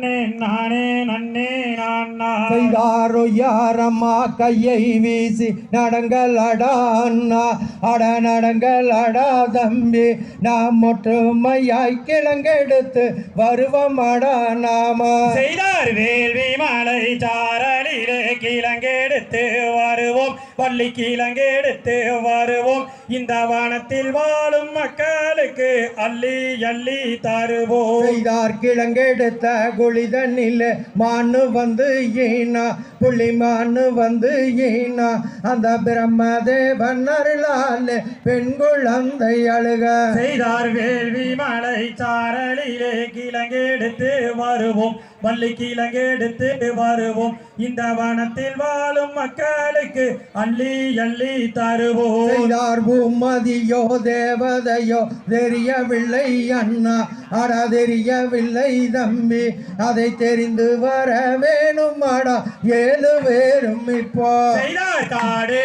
நன்னே நானே நன்னே நான் செய்தாரோ யாரம்மா? கையை வீசி நடங்களடா அண்ணா அட நடங்களடா தம்பி நாம் ஒற்றுமையாய் கிழங்கெடுத்து வருவமடா நாம. செய்தார் வேள்வி மலை சாரலிலே கிழங்கெடுத்து வருவோம். பள்ளி கிழங்கெடுத்து வருவோம். இந்த வனத்தில் வாழும் மக்களுக்கு அள்ளி அள்ளி தருவோம். செய்தார் கிழங்கெடுத்த குளிதண்ணில் மானு வந்து ஈனா புள்ளி மானு வந்து ஈனா. அந்த பிரம்மதேவன் அருளால் பெண் குழந்தை அழுக. செய்தார் வேள்வி மலை சாரலிலே கிழங்கெடுத்து வருவோம். பள்ளி கிழங்கெடுத்து வருவோம். இந்த வனத்தில் வாழும் மக்களுக்கு அள்ளி அள்ளி தருவோம். பூமதியோ தேவதையோ தெரியவில்லை அண்ணா. அட தெரியவில்லை தம்பி. அதை தெரிந்து வர வேணும் அடா. ஏழு பேரும் இப்போ காடு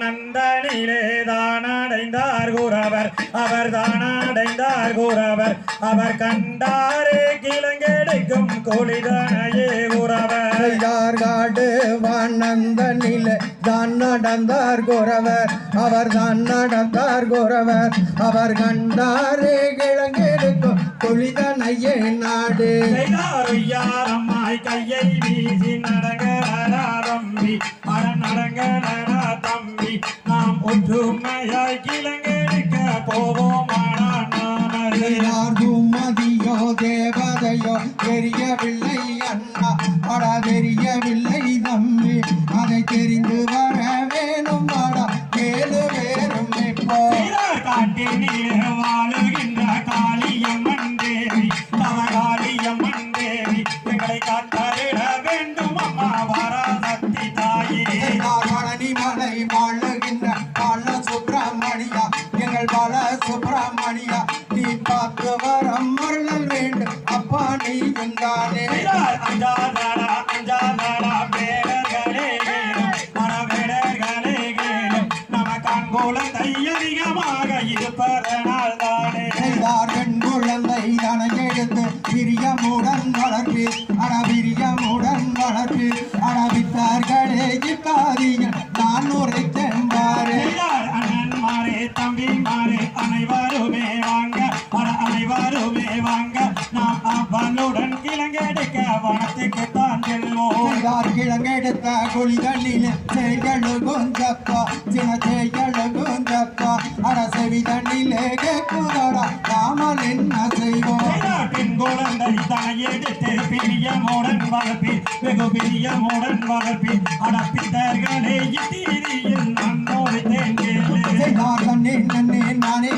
நந்தனிலே தான் அடைந்தார் குறவர். அவர் தான் அடைந்தார் குறவர். அவர் கண்டாரே கிழங்கெடுக்கும் கொளிதனையே குறவர் செய்தார் காடு வானந்த நில தான் நடந்தார் குறவர். அவர் தான் நடந்தார் குறவர். அவர் கண்டாரே கிழங்கெடுக்கும் தொழிதனையே நாடு. செய்தார் யாரம்மாய் கையை வீசி நடங்கடா தம்பி. நாம் ஒற்றுமையாய் கிழங்கெடுக்க நாமரே செய்தார் பூமதியோ தெரியவில்லை அண்ணா. அட தெரியவில்லை தம்பி. அதை தெரிந்து வர வேணும் அடா ஏழு பேரும் இப்போ செய்தார் காட்டினிலே வாழுகின்ற அருளல் வேண்டும். அப்பா நீ செய்தார் அஞ்சாதடா அஞ்சாதடா பேரர்களே மனவேடர்களே நமக்கான் குழந்தை அதிகமாக இருப்பதனால் தானே. பெண் குழந்தை தன எடுத்து பிரியமுடன் வளர்ப்பு அட பிரியமுடன் வளர்ப்பு செய்தார் கிழங்கெடுத்த குழிகளில் செய்களு கொஞ்சப்பா சின்ன செய்களு கொஞ்சப்பா அட செவி தண்ணிலே கேட்குதடா நாமல் என்ன செய்வோம் பெண் குழந்தை தனை எடுத்து பிரியமுடன் வளர்ப்பி வெகு பிரியமுடன் வளர்ப்பி அடப்பித்தர்களே இத்தீதியில் நன்னோடு தேங்கேலே செய்தார் தன்னே நன்னே நானே